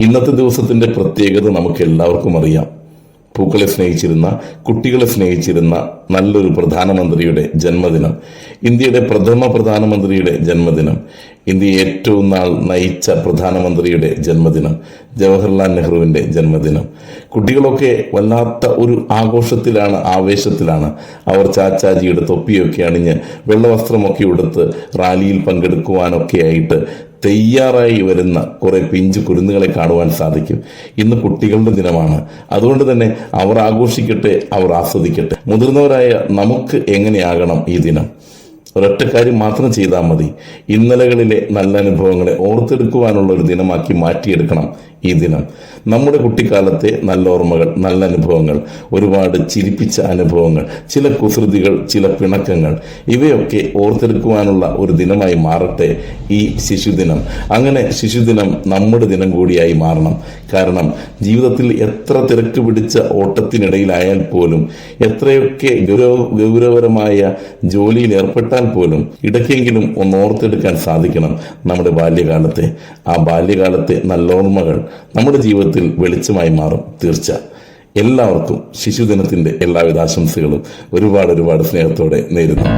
ഇന്നത്തെ ദിവസത്തിന്റെ പ്രത്യേകത നമുക്ക് എല്ലാവർക്കും അറിയാം. പൂക്കളെ സ്നേഹിച്ചിരുന്ന കുട്ടികളെ സ്നേഹിച്ചിരുന്ന നല്ലൊരു പ്രധാനമന്ത്രിയുടെ ജന്മദിനം ഇന്ത്യയുടെ പ്രഥമ പ്രധാനമന്ത്രിയുടെ ജന്മദിനം ഇന്ത്യയെ ഏറ്റവും നാൾ നയിച്ച പ്രധാനമന്ത്രിയുടെ ജന്മദിനം ജവഹർലാൽ നെഹ്റുവിന്റെ ജന്മദിനം. കുട്ടികളൊക്കെ വല്ലാത്ത ഒരു ആഘോഷത്തിലാണ് ആവേശത്തിലാണ്. അവർ ചാച്ചാജിയുടെ തൊപ്പിയൊക്കെ അണിഞ്ഞ് വെള്ളവസ്ത്രമൊക്കെ ഉടുത്ത് റാലിയിൽ പങ്കെടുക്കുവാനൊക്കെ ആയിട്ട് തയ്യാറായി വരുന്ന കുറെ പിഞ്ചു കുരുന്നുകളെ കാണുവാൻ സാധിക്കും. ഇന്ന് കുട്ടികളുടെ ദിനമാണ്. അതുകൊണ്ട് തന്നെ അവർ ആഘോഷിക്കട്ടെ അവർ ആസ്വദിക്കട്ടെ. മുതിർന്നവരായ നമുക്ക് എങ്ങനെയാകണം ഈ ദിനം? ഒരൊറ്റ കാര്യം മാത്രം ചെയ്താൽ മതി. ഇന്നലകളിലെ നല്ല അനുഭവങ്ങളെ ഓർത്തെടുക്കുവാനുള്ള ഒരു ദിനമാക്കി മാറ്റിയെടുക്കണം ഈ ദിനം. നമ്മുടെ കുട്ടിക്കാലത്തെ നല്ല ഓർമ്മകൾ നല്ല അനുഭവങ്ങൾ ഒരുപാട് ചിരിപ്പിച്ച അനുഭവങ്ങൾ ചില കുസൃതികൾ ചില പിണക്കങ്ങൾ ഇവയൊക്കെ ഓർത്തെടുക്കുവാനുള്ള ഒരു ദിനമായി മാറട്ടെ ഈ ശിശുദിനം. അങ്ങനെ ശിശുദിനം നമ്മുടെ ദിനം കൂടിയായി മാറണം. കാരണം ജീവിതത്തിൽ എത്ര തിരക്ക് പിടിച്ച ഓട്ടത്തിനിടയിലായാൽ പോലും എത്രയൊക്കെ ഗൗരവ ഗൗരവപരമായ ജോലിയിൽ ഏർപ്പെട്ടാൽ പോലും ഇടയ്ക്കെങ്കിലും ഒന്ന് ഓർത്തെടുക്കാൻ സാധിക്കണം നമ്മുടെ ബാല്യകാലത്തെ. ആ ബാല്യകാലത്തെ നല്ല ഓർമ്മകൾ നമ്മുടെ ജീവിതത്തിൽ വെളിച്ചമായി മാറും തീർച്ച. എല്ലാവർക്കും ശിശുദിനത്തിന്റെ എല്ലാവിധ ആശംസകളും ഒരുപാട് ഒരുപാട് സ്നേഹത്തോടെ നേരുന്നു.